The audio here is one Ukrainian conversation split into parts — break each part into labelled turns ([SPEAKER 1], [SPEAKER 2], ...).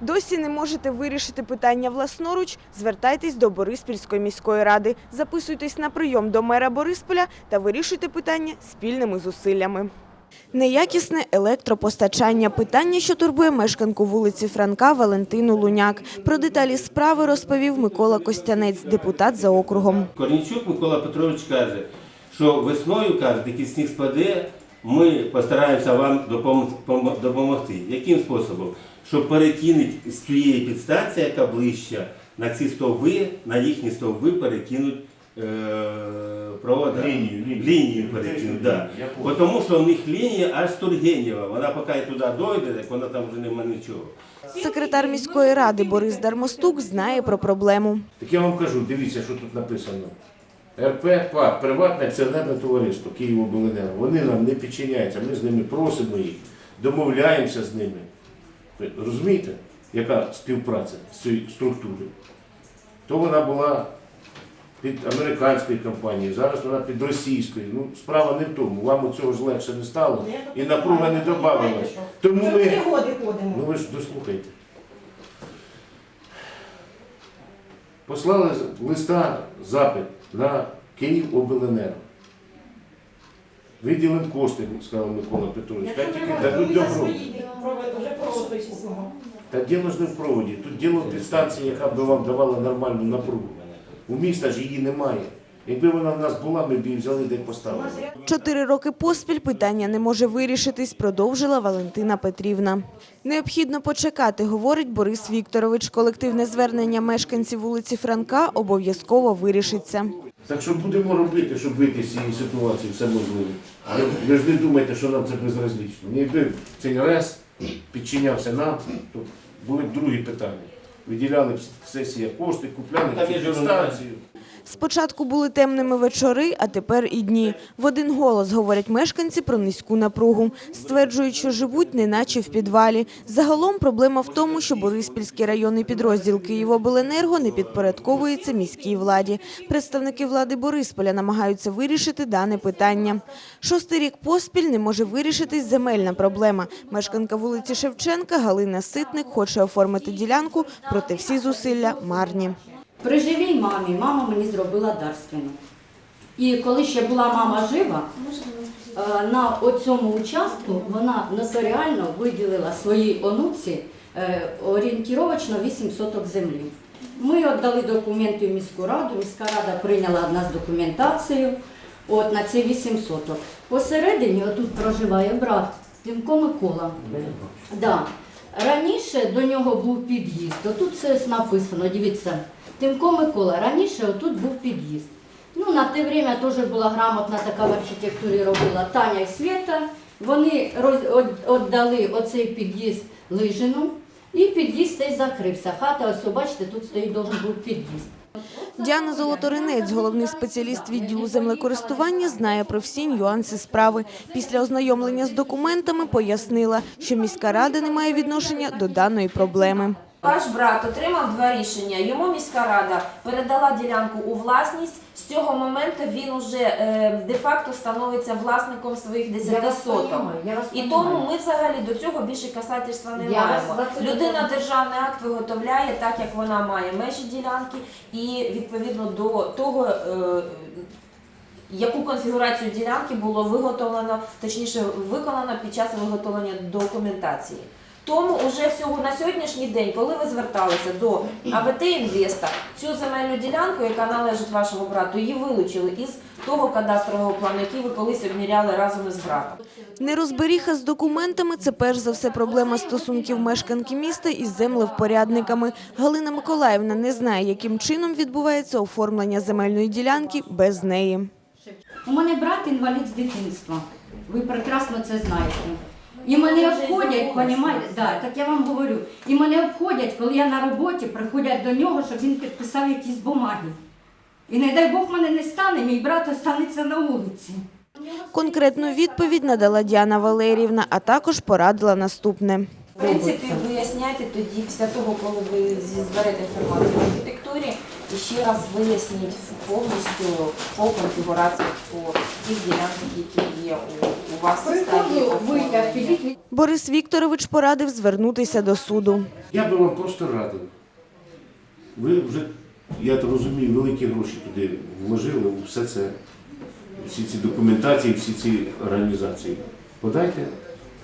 [SPEAKER 1] Досі не можете вирішити питання власноруч? Звертайтесь до Бориспільської міської ради, записуйтесь на прийом до мера Борисполя та вирішуйте питання спільними зусиллями. Неякісне електропостачання – питання, що турбує мешканку вулиці Франка Валентину Луняк. Про деталі справи розповів Микола Костянець, депутат за округом.
[SPEAKER 2] Корнічук Микола Петрович каже, що весною, каже, такий сніг спаде, ми постараємося вам допом- допомогти. Яким способом? Щоб перекинути з тієї підстанції, яка ближча, на ці стовби, на їхні стовби перекинуть е- провода.
[SPEAKER 3] Лінію, лінію.
[SPEAKER 2] Лінію перекинуть, да. Тому що в них лінія аж Тургенєва. Вона поки туди дойде, так вона там вже нема нічого.
[SPEAKER 1] Секретар міської ради Борис Дармостук знає про проблему.
[SPEAKER 3] Так я вам кажу, дивіться, що тут написано. РП ПАК, приватне акціонерне товариство Києвобленерго. Вони нам не підчиняються, ми з ними просимо їх, домовляємося з ними. Розумієте, яка співпраця з цією структурою? То вона була під американською компанією, зараз вона під російською. Ну, справа не в тому. Вам у цього ж легше не стало і напруга не додавалась. Тому ми. Ну ви ж дослухайте. Послали листа, запит на Київобленерго. Виділимо кошти, сказав Микола Петрович. Хай тільки дадуть добро. Та діло ж не в проводі. Тут діло в підстанції, яка б вам давала нормальну напругу. У міста ж її немає. Якби вона в нас була, ми б її взяли де поставили.
[SPEAKER 1] Чотири роки поспіль питання не може вирішитись, продовжила Валентина Петрівна. Необхідно почекати, говорить Борис Вікторович. Колективне звернення мешканців вулиці Франка обов'язково вирішиться.
[SPEAKER 3] Так що будемо робити, щоб вийти з цієї ситуації, все можливе. Але ви ж не думайте, що нам це безразлічно. Якби цей РЕС підчинявся нам, то були б другі питання. Виділяли б сесія кошти, купляли б цю підстанцію.
[SPEAKER 1] Спочатку були темними вечори, а тепер і дні. В один голос говорять мешканці про низьку напругу. Стверджують, що живуть неначе в підвалі. Загалом проблема в тому, що Бориспільський районний підрозділ Київобленерго не підпорядковується міській владі. Представники влади Борисполя намагаються вирішити дане питання. Шостий рік поспіль не може вирішитись земельна проблема. Мешканка вулиці Шевченка Галина Ситник хоче оформити ділянку, проте всі зусилля марні.
[SPEAKER 4] При живій мамі мама мені зробила дарственну. І коли ще була мама жива, е, на цьому участку вона нотаріально виділила своїй онуці е, орієнтіровочно 8 соток землі. Ми віддали документи в міську раду, міська рада прийняла в нас документацію от, на ці 8 соток. Посередині отут проживає брат Тимко Микола. Да. Раніше до нього був під'їзд. Отут все написано, дивіться. Тимко Микола, раніше отут був під'їзд. Ну, на те время теж була грамотна така в архітектурі робила Таня і Свята. Вони віддали оцей під'їзд Лижину, і під'їзд цей закрився. Хата, ось бачите, тут стоїть должен був під'їзд.
[SPEAKER 1] Діана Золоторинець, головний спеціаліст відділу землекористування, знає про всі нюанси справи. Після ознайомлення з документами пояснила, що міська рада не має відношення до даної проблеми.
[SPEAKER 5] Ваш брат отримав два рішення. Йому міська рада передала ділянку у власність. З цього моменту він уже е, де-факто становиться власником своїх 10 соток. І тому ми взагалі до цього більше касательства не
[SPEAKER 4] Я вас
[SPEAKER 5] маємо. Людина державний акт виготовляє так, як вона має межі ділянки, і відповідно до того. е, Яку конфігурацію ділянки було виготовлено, точніше виконано під час виготовлення документації. Тому вже всього на сьогоднішній день, коли ви зверталися до АВТ Інвеста, цю земельну ділянку, яка належить вашому брату, її вилучили із того кадастрового плану, який ви колись обміряли разом із братом.
[SPEAKER 1] Нерозберіха з документами – це перш за все проблема стосунків мешканки міста із землевпорядниками. Галина Миколаївна не знає, яким чином відбувається оформлення земельної ділянки без неї.
[SPEAKER 4] У мене брат інвалід з дитинства. Ви прекрасно це знаєте. І мене обходять, понімаєте? Да, так я вам говорю. І мене обходять, коли я на роботі, приходять до нього, щоб він підписав якісь бумаги. І не дай Бог мене не стане, мій брат останеться на вулиці.
[SPEAKER 1] Конкретну відповідь надала Діана Валеріївна, а також порадила наступне.
[SPEAKER 5] В принципі, виясняйте тоді, після того, коли ви зберете інформацію в архітектурі, і ще раз виясніть повністю по конфігурації по тих ділянках, які є у, вас в
[SPEAKER 1] Борис Вікторович порадив звернутися до суду.
[SPEAKER 3] Я би вам просто радив. Ви вже, я так розумію, великі гроші туди вложили, у все це, всі ці документації, всі ці організації. Подайте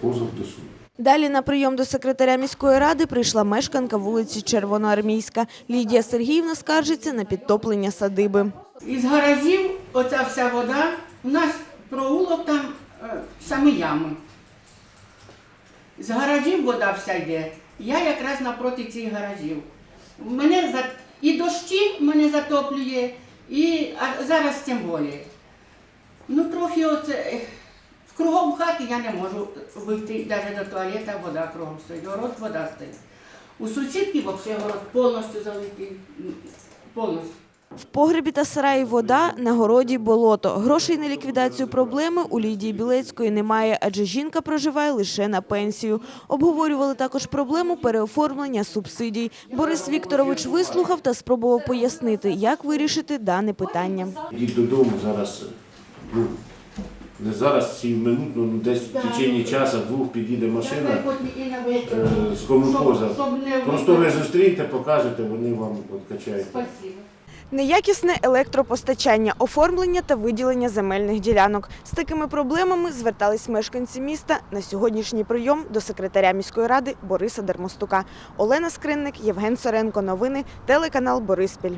[SPEAKER 3] позов до суду.
[SPEAKER 1] Далі на прийом до секретаря міської ради прийшла мешканка вулиці Червоноармійська. Лідія Сергіївна скаржиться на підтоплення садиби.
[SPEAKER 6] Із гаражів оця вся вода, у нас проулок там е, самі ями. З гаражів вода вся йде. Я якраз напроти цих гаражів. Мене за... І дощі мене затоплює, і а зараз тим більше. Ну трохи оце. В кругом хати я не можу вийти навіть до туалета, вода кругом стоїть, город вода стоїть. У сусідки взагалі город повністю залитий. Повністю.
[SPEAKER 1] В погребі та сараї вода, на городі болото. Грошей на ліквідацію проблеми у Лідії Білецької немає, адже жінка проживає лише на пенсію. Обговорювали також проблему переоформлення субсидій. Борис Вікторович вислухав та спробував пояснити, як вирішити дане питання.
[SPEAKER 3] Йдіть додому зараз, ну, не зараз, сів минутно, ну десь в течение часу, двох підійде машина е, з комунхоза. Просто ви зустріньте, покажете, вони вам откачають.
[SPEAKER 1] Неякісне електропостачання, оформлення та виділення земельних ділянок. З такими проблемами звертались мешканці міста на сьогоднішній прийом до секретаря міської ради Бориса Дермостука. Олена Скринник, Євген Соренко. Новини, телеканал Бориспіль.